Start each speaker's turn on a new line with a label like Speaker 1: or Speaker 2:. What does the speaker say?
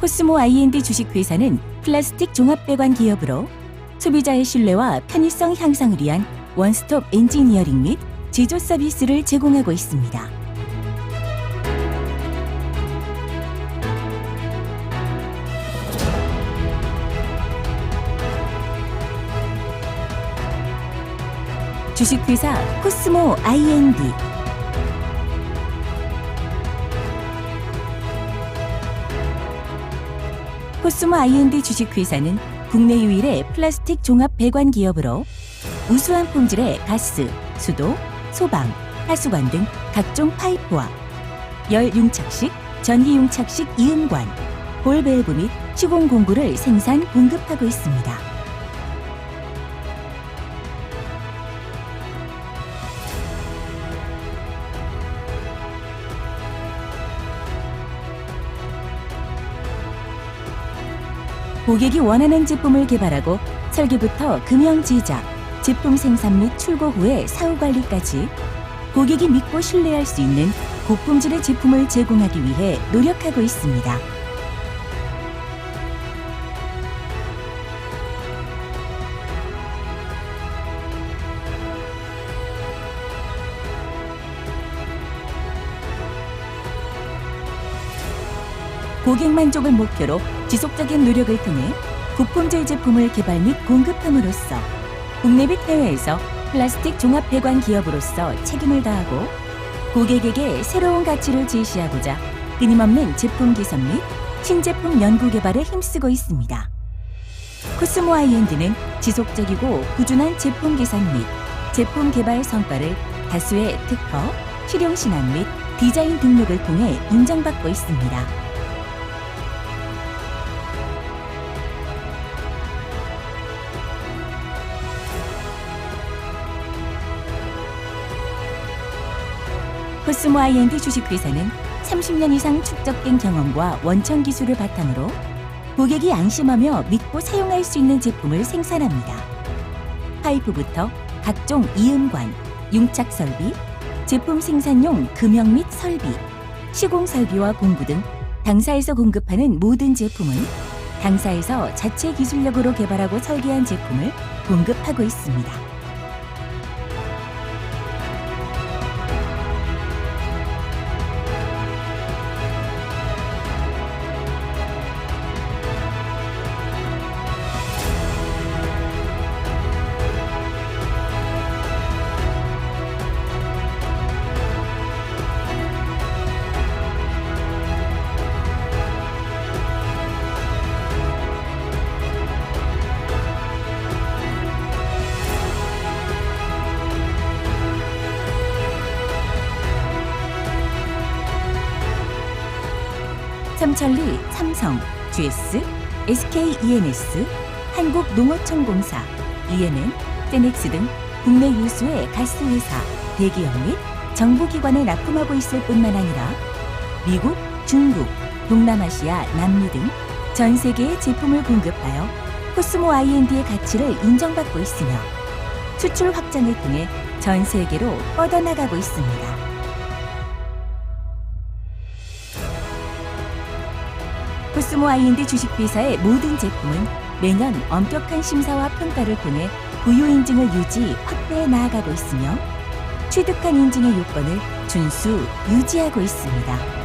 Speaker 1: 코스모 I&D 주식회사는 플라스틱 종합 배관 기업으로 소비자의 신뢰와 편의성 향상을 위한 원스톱 엔지니어링 및 제조 서비스를 제공하고 있습니다. 주식회사 코스모 I&D 코스모 I&D 주식회사는 국내 유일의 플라스틱 종합 배관 기업으로 우수한 품질의 가스, 수도, 소방, 하수관 등 각종 파이프와 열 융착식, 전기 융착식 이음관, 볼 밸브 및 시공 공구를 생산 공급하고 있습니다. 고객이 원하는 제품을 개발하고 설계부터 금형 제작, 제품 생산 및 출고 후의 사후 관리까지 고객이 믿고 신뢰할 수 있는 고품질의 제품을 제공하기 위해 노력하고 있습니다. 고객 만족을 목표로 지속적인 노력을 통해 고품질 제품을 개발 및 공급함으로써 국내 및 해외에서 플라스틱 종합 배관 기업으로서 책임을 다하고 고객에게 새로운 가치를 제시하고자 끊임없는 제품 개선 및 신제품 연구 개발에 힘쓰고 있습니다. 코스모 아이엔드는 지속적이고 꾸준한 제품 개선 및 제품 개발 성과를 다수의 특허, 실용 신안 및 디자인 등록을 통해 인정받고 있습니다. 코스모 아이엔드 주식회사는 30년 이상 축적된 경험과 원천 기술을 바탕으로 고객이 안심하며 믿고 사용할 수 있는 제품을 생산합니다. 파이프부터 각종 이음관, 융착 설비, 제품 생산용 금형 및 설비, 시공 설비와 공구 등 당사에서 공급하는 모든 제품은 당사에서 자체 기술력으로 개발하고 설계한 제품을 공급하고 있습니다. 삼천리, 삼성, GS, SK ENS, 한국농어청공사, ENN, 테넥스 등 국내 유수의 가스회사, 대기업 및 정부기관에 납품하고 있을 뿐만 아니라 미국, 중국, 동남아시아, 남미 등 전 세계에 제품을 공급하여 코스모 I&D의 가치를 인정받고 있으며 수출 확장을 통해 전 세계로 뻗어나가고 있습니다. 코스모 아이엔드 주식회사의 모든 제품은 매년 엄격한 심사와 평가를 통해 고유 인증을 유지, 확대해 나아가고 있으며 취득한 인증의 요건을 준수, 유지하고 있습니다.